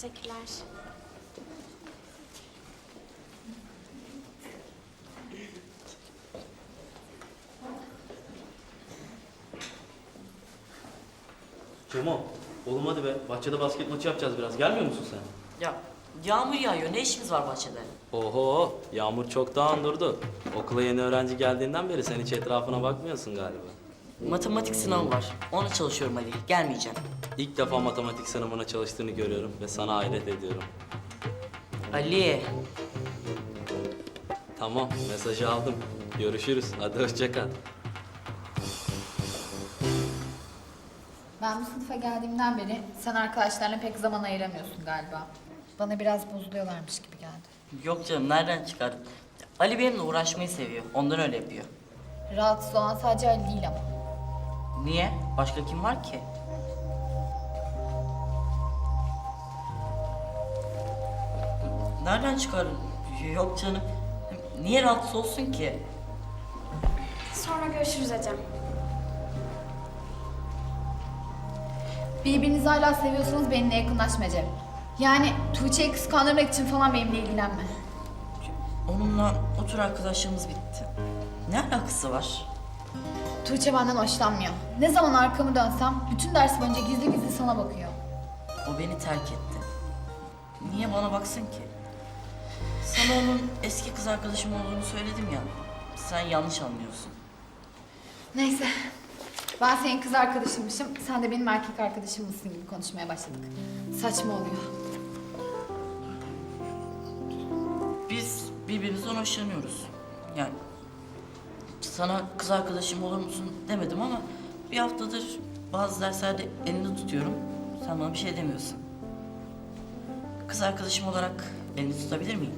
Teşekkürler. Cemo, oğlum hadi be. Bahçede basket maçı yapacağız biraz. Gelmiyor musun sen? Ya yağmur yağıyor. Ne işimiz var bahçede? Oho, yağmur çoktan durdu. Okula yeni öğrenci geldiğinden beri sen hiç etrafına bakmıyorsun galiba. Matematik sınavı var. Ona çalışıyorum Ali. Gelmeyeceğim. İlk defa matematik sınavına çalıştığını görüyorum ve sana hayret ediyorum. Ali. Tamam, mesajı aldım. Görüşürüz. Hadi hoşça kal. Ben bu sınıfa geldiğimden beri sen arkadaşlarına pek zaman ayıramıyorsun galiba. Bana biraz bozuluyorlarmış gibi geldi. Yok canım nereden çıkardın? Ali benimle uğraşmayı seviyor. Ondan öyle yapıyor. Rahatsız olan sadece Ali değil ama. Niye? Başka kim var ki? Nereden çıkardın? Yok canım. Niye rahatsız olsun ki? Sonra görüşürüz Ecem. Birbirinizi hala seviyorsanız benimle yakınlaşma Cem. Yani Tuğçe'yi kıskandırmak için falan benimle ilgilenme. Onunla otur arkadaşlığımız bitti. Ne alakası var? Tuğçe benden hoşlanmıyor. Ne zaman arkamı dönsem bütün ders boyunca gizli gizli sana bakıyor. O beni terk etti. Niye bana baksın ki? Sana onun eski kız arkadaşım olduğunu söyledim ya. Sen yanlış anlıyorsun. Neyse. Ben senin kız arkadaşımmışım, sen de benim erkek arkadaşımmışsın gibi konuşmaya başladık. Saçma oluyor. Biz birbirimizden hoşlanıyoruz. Yani sana kız arkadaşım olur musun demedim ama bir haftadır bazı derslerde elini tutuyorum. Sen bana bir şey demiyorsun. Kız arkadaşım olarak elini tutabilir miyim?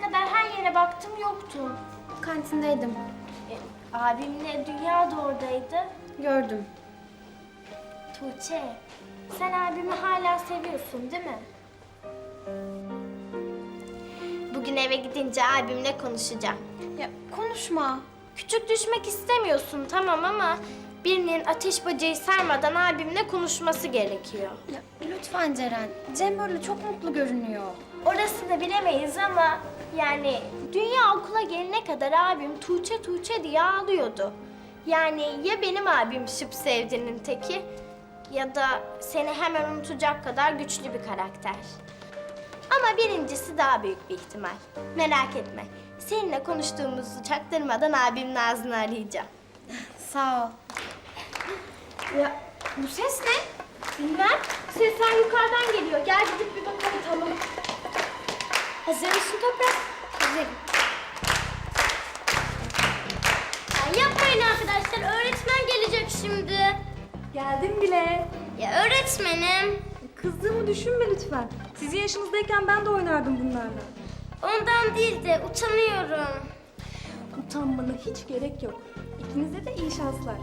Tuvaletine kadar her yere baktım yoktu. Kantindeydim. E, abimle Dünya da oradaydı. Gördüm. Tuğçe, sen abimi hala seviyorsun değil mi? Bugün eve gidince abimle konuşacağım. Ya konuşma. Küçük düşmek istemiyorsun tamam ama birinin ateş bacayı sarmadan abimle konuşması gerekiyor. Ya, lütfen Ceren. Cem böyle çok mutlu görünüyor. Orasını bilemeyiz ama yani dünya okula gelene kadar abim Tuğçe Tuğçe diye ağlıyordu. Yani ya benim abim şıp sevdiğinin teki ya da seni hemen unutacak kadar güçlü bir karakter. Ama birincisi daha büyük bir ihtimal. Merak etme. Seninle konuştuğumuzu çaktırmadan abimin ağzını arayacağım. Sağ ol. Ya bu ses ne? Bilmem. Sesler yukarıdan geliyor. Gel gidip bir bakalım tamam. Hazır mısın Toprak? Hazırım. Ya yapmayın arkadaşlar. Öğretmen gelecek şimdi. Geldim bile. Ya öğretmenim. Kızdığımı düşünme lütfen. Sizin yaşınızdayken ben de oynardım bunlarla. Ondan değil de utanıyorum. Utanmana hiç gerek yok. İkinize de iyi şanslar.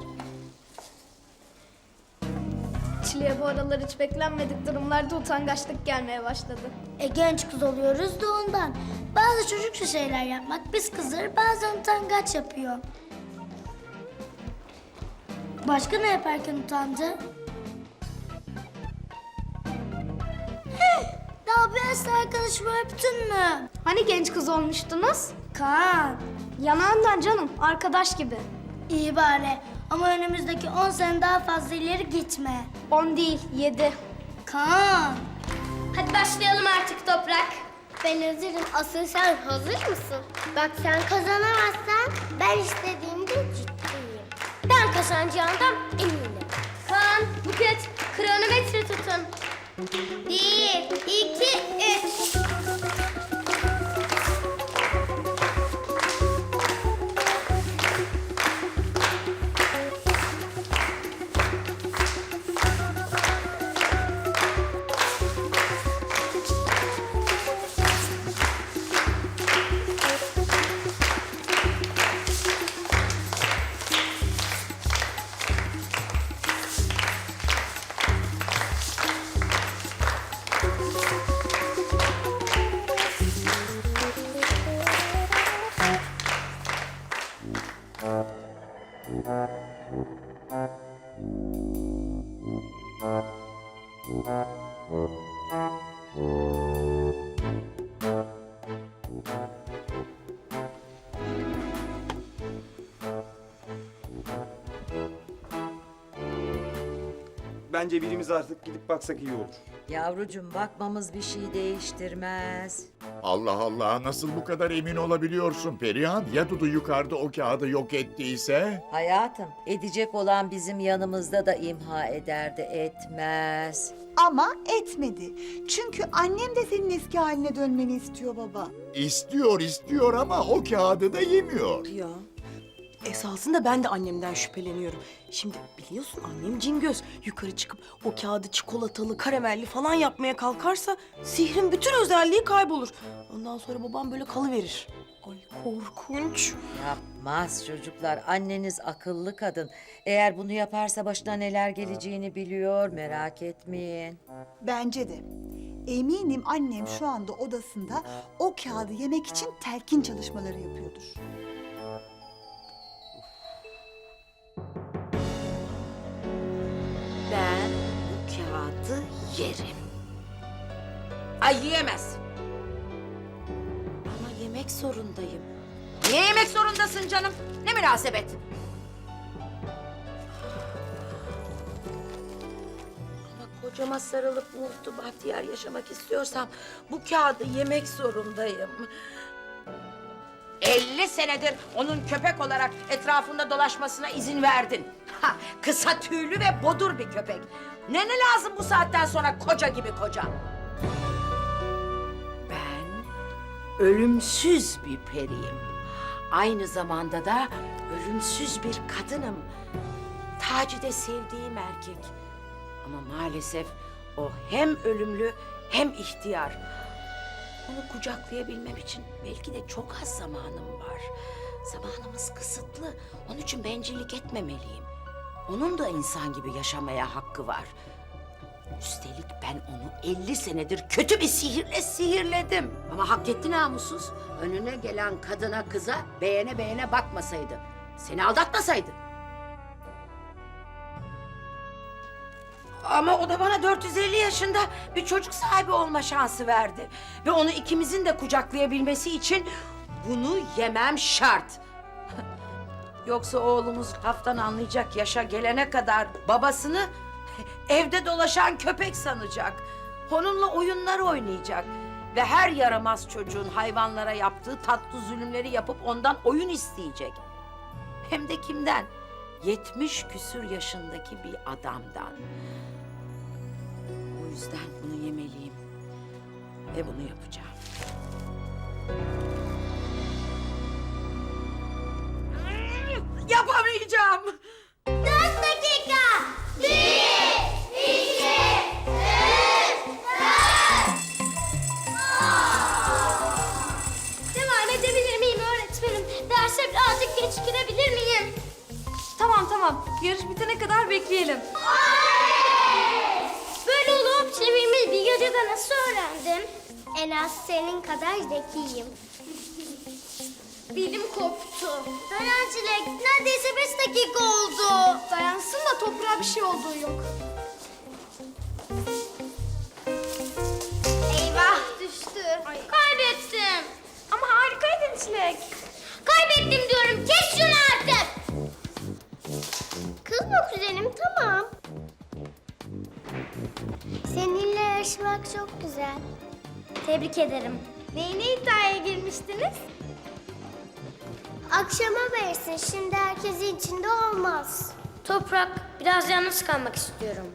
Çile'ye bu aralar hiç beklenmedik durumlarda utangaçlık gelmeye başladı. E genç kız oluyoruz da ondan. Bazı çocukça şeyler yapmak biz kızları bazen utangaç yapıyor. Başka ne yaparken utandı? Daha bir aslı arkadaşımı öptün mü? Hani genç kız olmuştunuz? Kaan. Yanağından canım, arkadaş gibi. İyi bari ama önümüzdeki 10 sene daha fazla ileri gitme. On değil, yedi. Kaan. Hadi başlayalım artık Toprak. Ben hazırım. Asıl sen hazır mısın? Bak sen kazanamazsan ben istediğimde ciddiyim. Ben kazanacağından eminim. Kaan, Buket, kronometre tutun. Bir, iki, üç. Bence birimiz artık gidip baksak iyi olur. Yavrucuğum bakmamız bir şey değiştirmez. Allah Allah nasıl bu kadar emin olabiliyorsun Perihan? Ya Dudu yukarıda o kağıdı yok ettiyse? Hayatım edecek olan bizim yanımızda da imha ederdi etmez. Ama etmedi. Çünkü annem de senin eski haline dönmeni istiyor baba. İstiyor istiyor ama o kağıdı da yemiyor. Ya esasında ben de annemden şüpheleniyorum. Şimdi biliyorsun annem cingöz. Yukarı çıkıp o kağıdı çikolatalı, karamelli falan yapmaya kalkarsa sihrin bütün özelliği kaybolur. Ondan sonra babam böyle kalıverir. Ay korkunç. Yapmaz çocuklar. Anneniz akıllı kadın. Eğer bunu yaparsa başına neler geleceğini biliyor. Merak etmeyin. Bence de. Eminim annem şu anda odasında o kağıdı yemek için telkin çalışmaları yapıyordur. Ben bu kağıdı yerim. Ay yiyemez. Ama yemek zorundayım. Niye yemek zorundasın canım? Ne münasebet? Ama kocama sarılıp mutlu bahtiyar yaşamak istiyorsam bu kağıdı yemek zorundayım. 50 senedir onun köpek olarak etrafında dolaşmasına izin verdin. Ha, kısa tüylü ve bodur bir köpek. Ne ne lazım bu saatten sonra koca gibi koca? Ben ölümsüz bir periyim. Aynı zamanda da ölümsüz bir kadınım. Taci de sevdiğim erkek. Ama maalesef o hem ölümlü hem ihtiyar. Onu kucaklayabilmem için belki de çok az zamanım var. Zamanımız kısıtlı. Onun için bencillik etmemeliyim. Onun da insan gibi yaşamaya hakkı var. Üstelik ben onu 50 senedir kötü bir sihirle sihirledim. Ama hak etti namussuz. Önüne gelen kadına kıza beğene beğene bakmasaydı. Seni aldatmasaydı. Ama o da bana 450 yaşında bir çocuk sahibi olma şansı verdi. Ve onu ikimizin de kucaklayabilmesi için bunu yemem şart. Yoksa oğlumuz haftan anlayacak yaşa gelene kadar babasını evde dolaşan köpek sanacak. Onunla oyunlar oynayacak. Ve her yaramaz çocuğun hayvanlara yaptığı tatlı zulümleri yapıp ondan oyun isteyecek. Hem de kimden? 70 küsür yaşındaki bir adamdan. Yüzden bunu yemeliyim. Ve bunu yapacağım. Yapamayacağım. Dört dakika. Bir, iki, üç, dört. Devam edebilir miyim öğretmenim? Derse birazcık geç girebilir miyim? Tamam tamam. Yarış bitene kadar bekleyelim. Böyle olup gecede nasıl öğrendin? En az senin kadar zekiyim. Dilim koptu. Çilek, neredeyse beş dakika oldu. Dayansın da toprağa bir şey olduğu yok. Eyvah düştü. Kaybettim. Ama harikaydın Çilek. Kaybettim diyorum. Kes şunu artık. Kızma kuzenim, tamam. Yarışmak çok güzel. Tebrik ederim. Neyine iddiaya girmiştiniz? Akşama versin, şimdi herkesin içinde olmaz. Toprak, biraz yalnız kalmak istiyorum.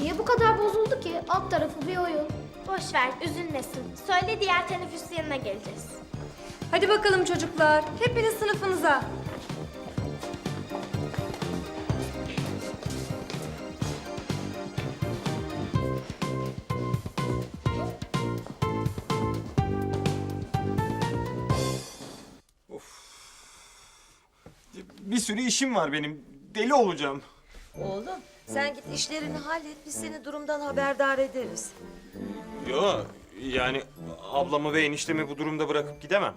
Niye bu kadar bozuldu ki? Alt tarafı bir oyun. Boş ver, üzülmesin. Söyle diğer teneffüs yanına geleceğiz. Hadi bakalım çocuklar. Hepiniz sınıfınıza. Sürü işim var benim. Deli olacağım. Oğlum sen git işlerini hallet biz seni durumdan haberdar ederiz. Yo yani ablamı ve eniştemi bu durumda bırakıp gidemem.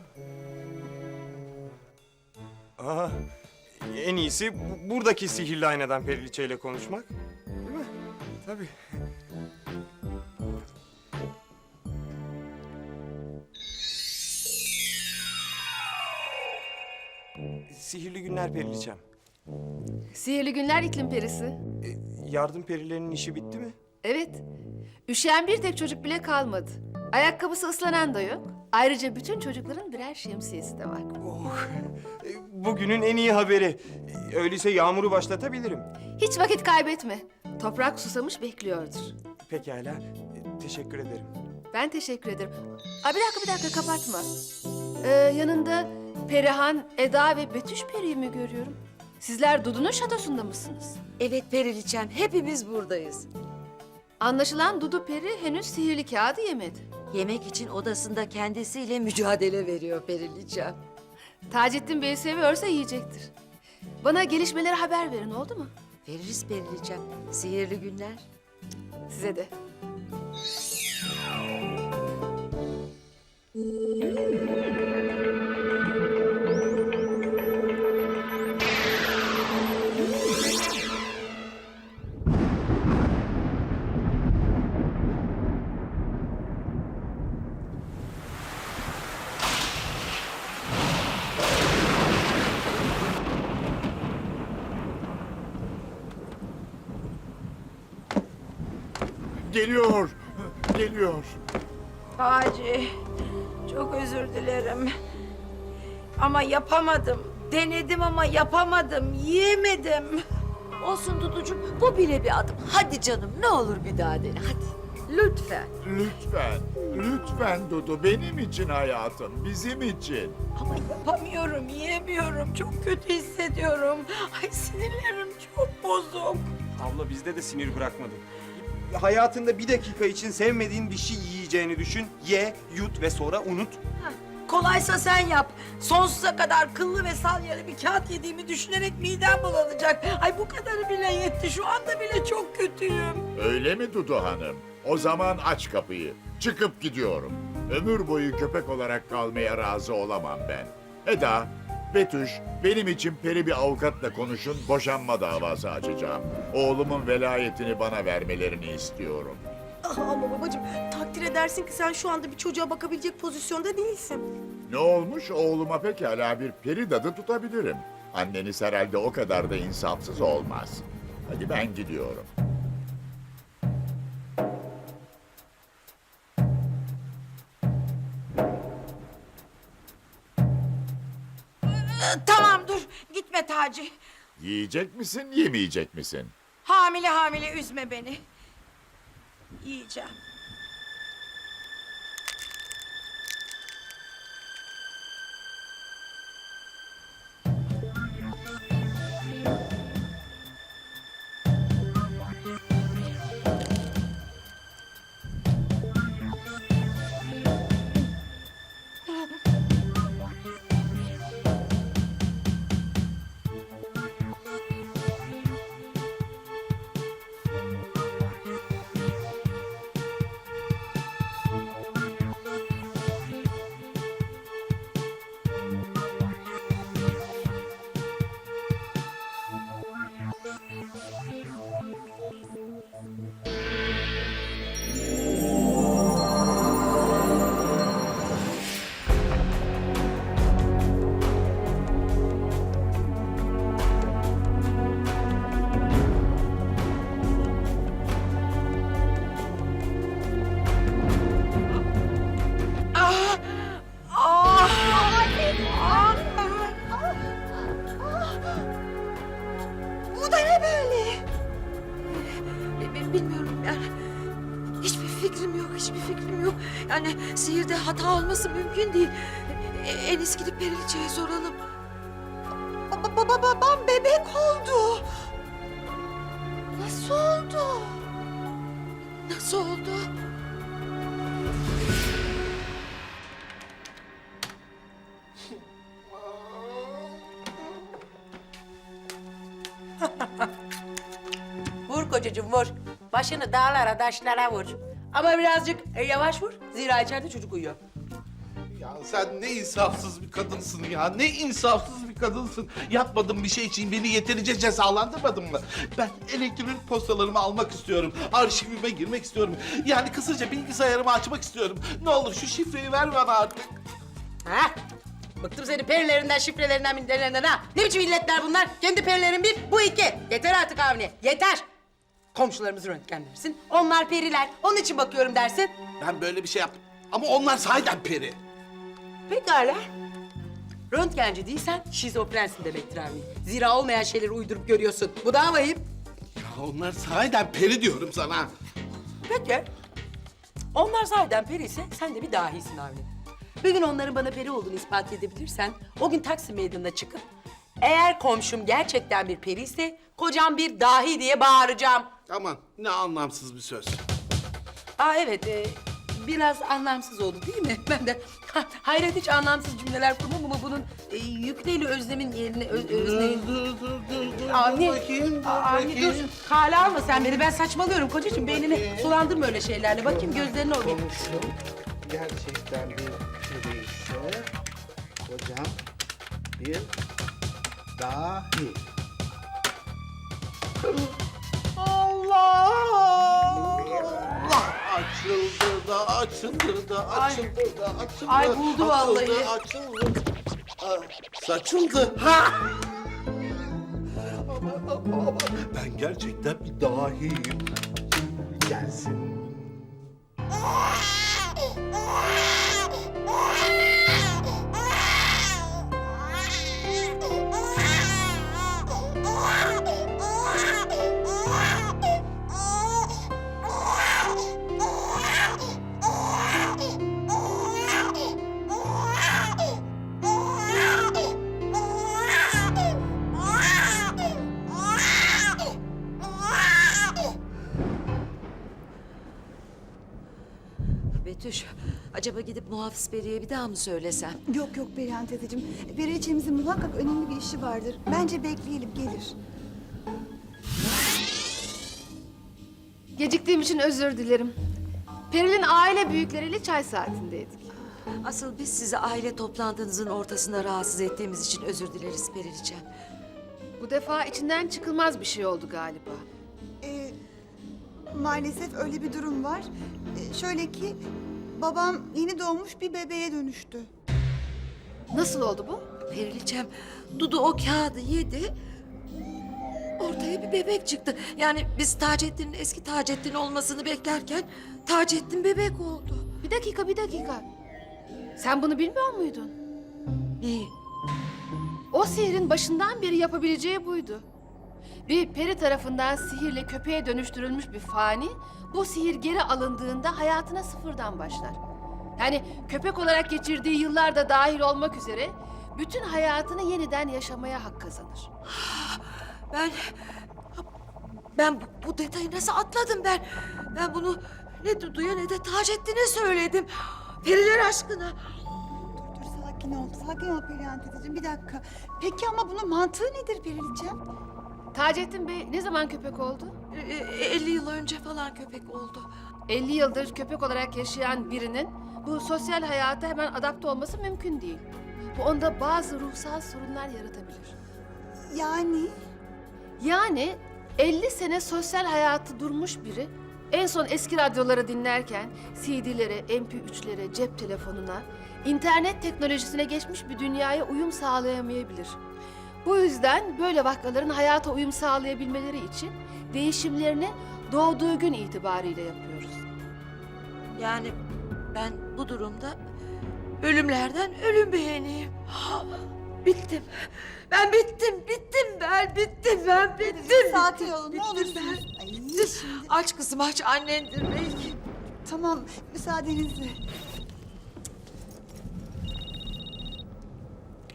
Aa, en iyisi bu- buradaki sihirli aynadan Periliçe ile konuşmak. Değil mi? Tabii. Sihirli günler Periliçem. Sihirli günler iklim perisi. E, yardım perilerinin işi bitti mi? Evet. Üşüyen bir tek çocuk bile kalmadı. Ayakkabısı ıslanan da yok. Ayrıca bütün çocukların birer şemsiyesi de var. Oh, e, bugünün en iyi haberi. Öyleyse yağmuru başlatabilirim. Hiç vakit kaybetme. Toprak susamış bekliyordur. Pekala. e, Teşekkür ederim. Ben teşekkür ederim. Aa, bir dakika bir dakika kapatma. Ee, yanında Perihan, Eda ve Betüş Peri'yi mi görüyorum? Sizler Dudu'nun şatosunda mısınız? Evet Periliçem, hepimiz buradayız. Anlaşılan Dudu Peri henüz sihirli kağıdı yemedi. Yemek için odasında kendisiyle mücadele veriyor Periliçem. Taceddin Bey'i seviyorsa yiyecektir. Bana gelişmeleri haber verin oldu mu? Veririz Periliçem. Sihirli günler. Size de. Geliyor, geliyor. Taci, çok özür dilerim. Ama yapamadım. Denedim ama yapamadım, yiyemedim. Olsun Duducuğum, bu bile bir adım. Hadi canım, ne olur bir daha dene, hadi. Lütfen. Lütfen, lütfen Dudu. Benim için hayatım, bizim için. Ama yapamıyorum, yiyemiyorum. Çok kötü hissediyorum. Ay sinirlerim çok bozuk. Abla bizde de sinir bırakmadı. Hayatında bir dakika için sevmediğin bir şey yiyeceğini düşün. Ye, yut ve sonra unut. Kolaysa sen yap. Sonsuza kadar kıllı ve salyalı bir kağıt yediğimi düşünerek midem bulanacak. Ay bu kadarı bile yetti. Şu anda bile çok kötüyüm. Öyle mi Dudu Hanım? O zaman aç kapıyı. Çıkıp gidiyorum. Ömür boyu köpek olarak kalmaya razı olamam ben. Eda, Betüş, benim için peri bir avukatla konuşun, boşanma davası açacağım. Oğlumun velayetini bana vermelerini istiyorum. Ah, Ama babacığım takdir edersin ki sen şu anda bir çocuğa bakabilecek pozisyonda değilsin. Ne olmuş oğluma pekala bir peri dadı tutabilirim. Anneniz herhalde o kadar da insafsız olmaz. Hadi ben gidiyorum. Yiyecek misin, yemeyecek misin? Hamile hamile üzme beni. Yiyeceğim. Yani. Hiçbir fikrim yok, hiçbir fikrim yok. Yani sihirde hata olması mümkün değil. E, En iyisi gidip Periliçe'ye soralım. Baba babam bebek oldu. Nasıl oldu? Nasıl oldu? Başını dağlara taşlara vur. Ama birazcık e, yavaş vur. Zira içeride çocuk uyuyor. Ya sen ne insafsız bir kadınsın ya. Ne insafsız bir kadınsın. Yapmadığım bir şey için beni yeterince cezalandırmadın mı? Ben elektrik postalarımı almak istiyorum. Arşivime girmek istiyorum. Yani kısaca bilgisayarımı açmak istiyorum. Ne olur şu şifreyi ver bana artık. Ha? Bıktım senin perilerinden, şifrelerinden, minderlerinden ha. Ne biçim illetler bunlar? Kendi perilerin bir, bu iki. Yeter artık Avni, yeter. Komşularımızı röntgenlersin. Onlar periler. Onun için bakıyorum dersin. Ben böyle bir şey yaptım. Ama onlar sahiden peri. Pekala. Röntgenci değilsen şizofrensin demektir Avni. Zira olmayan şeyleri uydurup görüyorsun. Bu daha vahim. Ya onlar sahiden peri diyorum sana. Peki. Onlar zaten peri ise sen de bir dahisin Avni. Bir gün onların bana peri olduğunu ispat edebilirsen o gün Taksim Meydanı'na çıkıp eğer komşum gerçekten bir peri ise kocam bir dahi diye bağıracağım. Aman ne anlamsız bir söz. Aa evet e, biraz anlamsız oldu değil mi? Ben de hayret hiç anlamsız cümleler kurmam ama bunun e, yükleyle özlemin yerine ö, özneyin... Dur dur dur dur. Avni, bakayım, dur Avni dur. bakayım. Kale alma sen beni. Ben saçmalıyorum kocacığım. Beynini sulandırma öyle şeylerle. Bakayım gözlerini o. Gerçekten bir ise kocam bir dahi. Allah! Açıldı da açıldı da açıldı da açıldı. ay buldu vallahi. Açıldı, açıldı. Ah, Saçıldı. Ha! Ben gerçekten bir dahiyim. Gelsin. Acaba gidip muhafız Peri'ye bir daha mı söylesem? Yok yok Perihan teyzeciğim. Periliçemizin muhakkak önemli bir işi vardır. Bence bekleyelim gelir. Geciktiğim için özür dilerim. Peril'in aile büyükleriyle çay saatindeydik. Asıl biz sizi aile toplantınızın ortasında rahatsız ettiğimiz için özür dileriz Periliçem. Bu defa içinden çıkılmaz bir şey oldu galiba. Ee, maalesef öyle bir durum var. Ee, şöyle ki babam yeni doğmuş bir bebeğe dönüştü. Nasıl oldu bu? Periliçem, Dudu o kağıdı yedi. Ortaya bir bebek çıktı. Yani biz Taceddin'in eski Taceddin olmasını beklerken Taceddin bebek oldu. Bir dakika, bir dakika. Sen bunu bilmiyor muydun? Neyi? O sihrin başından beri yapabileceği buydu. Bir peri tarafından sihirle köpeğe dönüştürülmüş bir fani, bu sihir geri alındığında hayatına sıfırdan başlar. Yani köpek olarak geçirdiği yıllar da dahil olmak üzere bütün hayatını yeniden yaşamaya hak kazanır. Ben... Ben bu, bu detayı nasıl atladım ben? Ben bunu ne Dudu'ya ne de Taceddin'e söyledim. Periler aşkına. Dur dur sakin ol. Sakin ol Perihan teyzeciğim bir dakika. Peki ama bunun mantığı nedir Periliçem? Taceddin Bey ne zaman köpek oldu? E, e, 50 yıl önce falan köpek oldu. 50 yıldır köpek olarak yaşayan birinin bu sosyal hayata hemen adapte olması mümkün değil. Bu onda bazı ruhsal sorunlar yaratabilir. Yani? Yani 50 sene sosyal hayatı durmuş biri en son eski radyoları dinlerken CD'lere, MP3'lere, cep telefonuna, internet teknolojisine geçmiş bir dünyaya uyum sağlayamayabilir. Bu yüzden böyle vakaların hayata uyum sağlayabilmeleri için değişimlerini doğduğu gün itibariyle yapıyoruz. Yani ben bu durumda ölümlerden ölüm beğeneyim. Bittim. Ben bittim, bittim ben, bittim ben, bittim. Sakin olun ne Bittim olursunuz. ben. Ay, Bittim. şimdi- Aç kızım aç, annendir belki. Tamam müsaadenizle.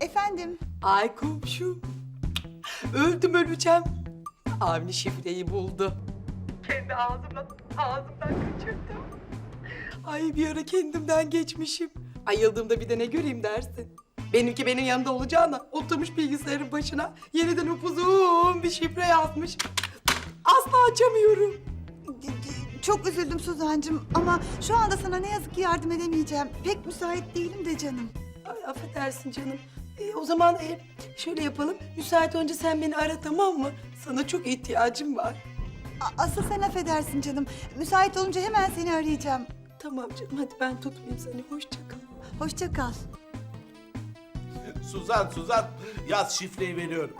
Efendim? Ay komşum. Öldüm öleceğim. Avni şifreyi buldu. Kendi ağzımdan, ağzımdan kaçırdım. Ay bir ara kendimden geçmişim. Ayıldığımda bir de ne göreyim dersin. Benimki benim yanında olacağına oturmuş bilgisayarın başına yeniden upuzun bir şifre yazmış. Asla açamıyorum. Çok üzüldüm Suzancığım ama şu anda sana ne yazık ki yardım edemeyeceğim. Pek müsait değilim de canım. Ay, affedersin canım. E, o zaman e, şöyle yapalım. Müsait önce sen beni ara tamam mı? Sana çok ihtiyacım var. A- asıl sen affedersin canım. Müsait olunca hemen seni arayacağım. Tamam canım hadi ben tutmayayım seni. Hoşça kal. Hoşça kal. Suzan, Suzan yaz şifreyi veriyorum.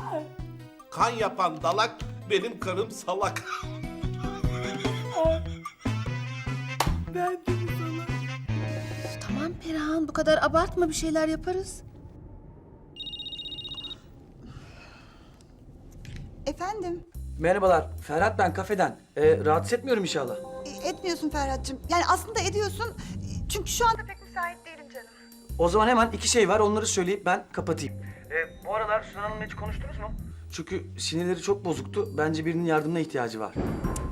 Kan yapan dalak, benim karım salak. Ben de sana. Tamam Perihan bu kadar abartma bir şeyler yaparız. Efendim? Merhabalar, Ferhat ben kafeden. Ee, rahatsız etmiyorum inşallah. E, Etmiyorsun Ferhat'cığım. Yani aslında ediyorsun. E, Çünkü şu anda pek müsait değilim canım. O zaman hemen iki şey var, onları söyleyip ben kapatayım. Ee, bu aralar Suzan Hanım'la hiç konuştunuz mu? Çünkü sinirleri çok bozuktu. Bence birinin yardımına ihtiyacı var.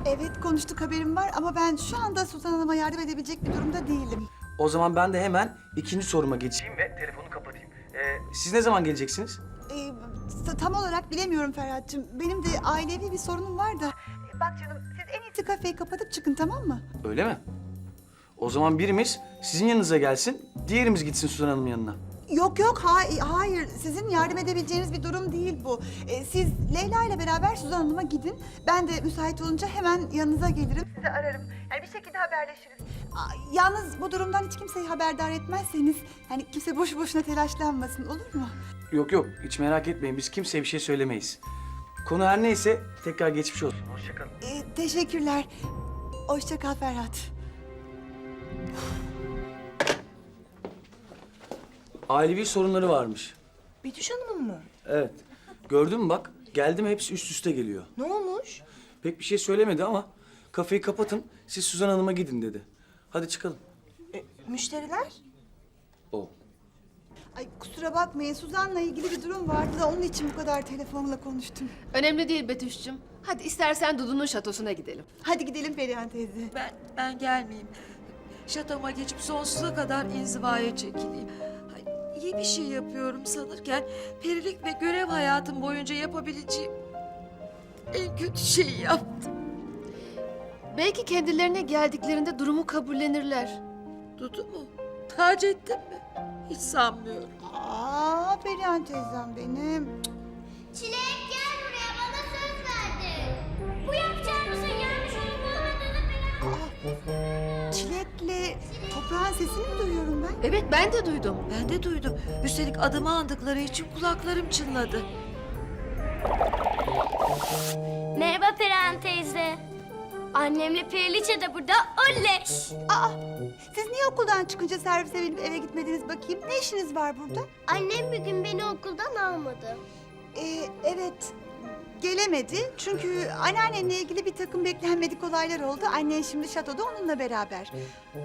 Evet konuştuk haberim var ama ben şu anda Suzan Hanım'a yardım edebilecek bir durumda değilim. O zaman ben de hemen ikinci soruma geçeyim ve telefonu kapatayım. Ee, siz ne zaman geleceksiniz? E, tam olarak bilemiyorum Ferhat'cığım. Benim de ailevi bir sorunum var da. Bak canım siz en iyisi kafeyi kapatıp çıkın tamam mı? Öyle mi? O zaman birimiz sizin yanınıza gelsin, diğerimiz gitsin Suzan Hanım'ın yanına. Yok yok hay- hayır sizin yardım edebileceğiniz bir durum değil bu. E, siz Leyla ile beraber Suzan Hanım'a gidin. Ben de müsait olunca hemen yanınıza gelirim. Sizi ararım. Yani bir şekilde haberleşiriz. Aa, yalnız bu durumdan hiç kimseyi haberdar etmezseniz hani kimse boşu boşuna telaşlanmasın olur mu? Yok yok, hiç merak etmeyin. Biz kimseye bir şey söylemeyiz. Konu her neyse tekrar geçmiş olsun. Hoşçakalın. E, teşekkürler. Hoşça kal Ferhat. Ailevi sorunları varmış. Betüş Hanım'ın mı? Evet. Gördün mü bak, geldim hepsi üst üste geliyor. Ne olmuş? Pek bir şey söylemedi ama kafeyi kapatın, siz Suzan Hanım'a gidin dedi. Hadi çıkalım. E, müşteriler? O. Ay kusura bakmayın Suzan'la ilgili bir durum vardı da onun için bu kadar telefonla konuştum. Önemli değil Betüş'cüm. Hadi istersen Dudu'nun şatosuna gidelim. Hadi gidelim Perihan teyze. Ben, ben gelmeyeyim. Şatoma geçip sonsuza kadar inzivaya çekileyim. İyi bir şey yapıyorum sanırken perilik ve görev hayatım boyunca yapabileceğim en kötü şeyi yaptım. Belki kendilerine geldiklerinde durumu kabullenirler. Dudu mu? Taceddin mi? Hiç sanmıyorum. Aa Perihan teyzem benim. Çilek gel buraya bana söz verdin. Bu yapacağımızın yanlış olup olmadığını falan. Çilek'le toprağın sesini mi duyuyorum ben? Evet ben de duydum. Ben de duydum. Üstelik adımı andıkları için kulaklarım çınladı. Merhaba Perihan teyze. Annemle Periliçe de burada olleş. Aa siz niye okuldan çıkınca servise binip eve gitmediniz bakayım? Ne işiniz var burada? Annem bir gün beni okuldan almadı. Ee, evet gelemedi çünkü anneannenle ilgili bir takım beklenmedik olaylar oldu. Annen şimdi şatoda onunla beraber.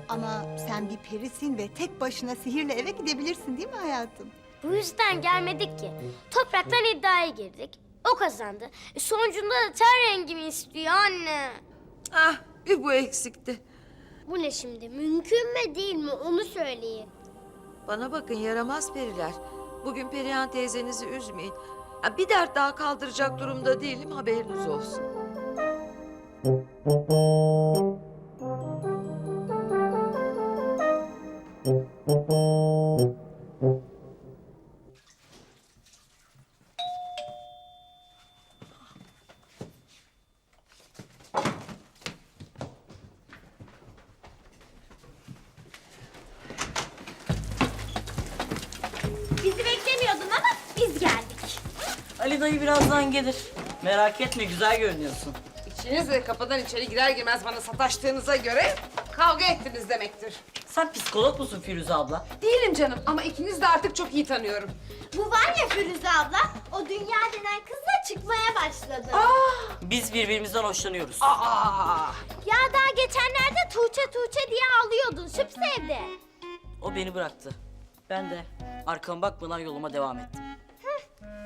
Ama sen bir perisin ve tek başına sihirle eve gidebilirsin değil mi hayatım? Bu yüzden gelmedik ki. Topraktan iddiaya girdik. O kazandı. E, sonucunda da ten rengimi istiyor anne. Ah bir bu eksikti. Bu ne şimdi? Mümkün mü değil mi? Onu söyleyin. Bana bakın yaramaz periler. Bugün Perihan teyzenizi üzmeyin. Bir dert daha kaldıracak durumda değilim haberiniz olsun. Bizi beklemiyordun ama biz geldik. Ali dayı birazdan gelir. Merak etme güzel görünüyorsun. İkiniz de kapıdan içeri girer girmez bana sataştığınıza göre kavga ettiniz demektir. Sen psikolog musun Firuze abla? Değilim canım ama ikiniz de artık çok iyi tanıyorum. Bu var ya Firuze abla, o dünya denen kızla çıkmaya başladı. Biz birbirimizden hoşlanıyoruz. Aa! Ya daha geçenlerde Tuğçe Tuğçe diye ağlıyordun süp sevdi. O beni bıraktı. Ben de arkama bakmadan yoluma devam ettim.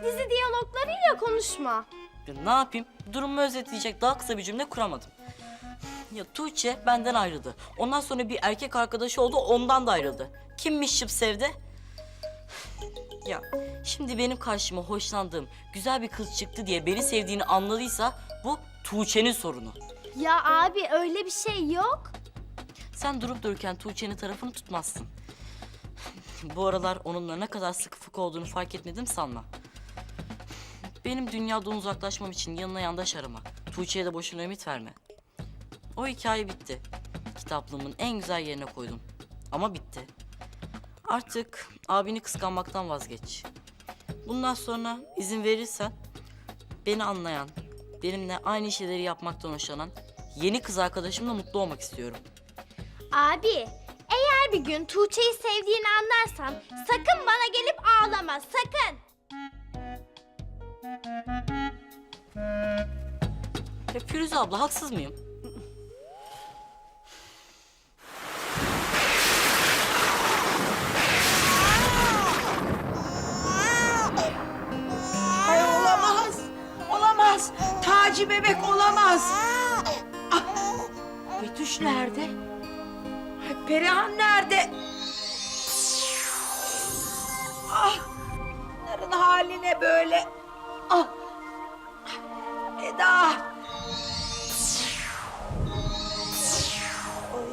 Dizi diyaloglarıyla konuşma. Ya ne yapayım? Durumu özetleyecek daha kısa bir cümle kuramadım. Ya Tuğçe benden ayrıldı. Ondan sonra bir erkek arkadaşı oldu, ondan da ayrıldı. Kimmiş şıp sevdi? Ya şimdi benim karşıma hoşlandığım güzel bir kız çıktı diye beni sevdiğini anladıysa bu Tuğçe'nin sorunu. Ya abi öyle bir şey yok. Sen durup dururken Tuğçe'nin tarafını tutmazsın. Bu aralar onunla ne kadar sıkı fıkı olduğunu fark etmedim sanma. Benim dünyadan uzaklaşmam için yanına yandaş arama. Tuğçe'ye de boşuna ümit verme. O hikaye bitti. Kitaplığımın en güzel yerine koydum. Ama bitti. Artık abini kıskanmaktan vazgeç. Bundan sonra izin verirsen beni anlayan, benimle aynı şeyleri yapmaktan hoşlanan yeni kız arkadaşımla mutlu olmak istiyorum. Abi eğer bir gün Tuğçe'yi sevdiğini anlarsan sakın bana gelip ağlama sakın. Ya Firuze abla haksız mıyım? Ay olamaz. Olamaz. Taci bebek olamaz. Ah, Betüş nerede? Perihan nerede? Ah, bunların haline böyle. Ah. Eda. Ay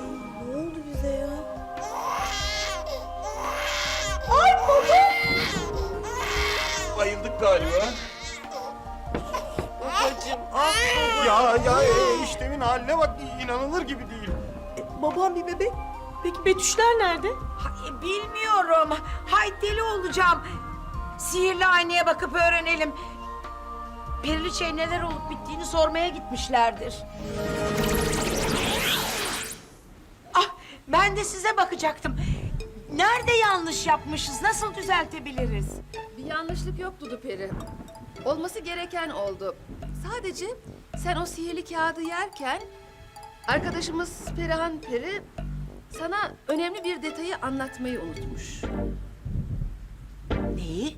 ne oldu bize ya? Ay baba. Bayıldık galiba. Babacığım ah Ya ya eniştemin haline bak inanılır gibi değil. Babam bir bebek. Peki Betüşler nerede? Ay, bilmiyorum. Hay deli olacağım. Sihirli aynaya bakıp öğrenelim. Periliçe neler olup bittiğini sormaya gitmişlerdir. Ah, ben de size bakacaktım. Nerede yanlış yapmışız? Nasıl düzeltebiliriz? Bir yanlışlık yok Dudu Peri. Olması gereken oldu. Sadece sen o sihirli kağıdı yerken arkadaşımız Perihan Peri sana önemli bir detayı anlatmayı unutmuş. Neyi?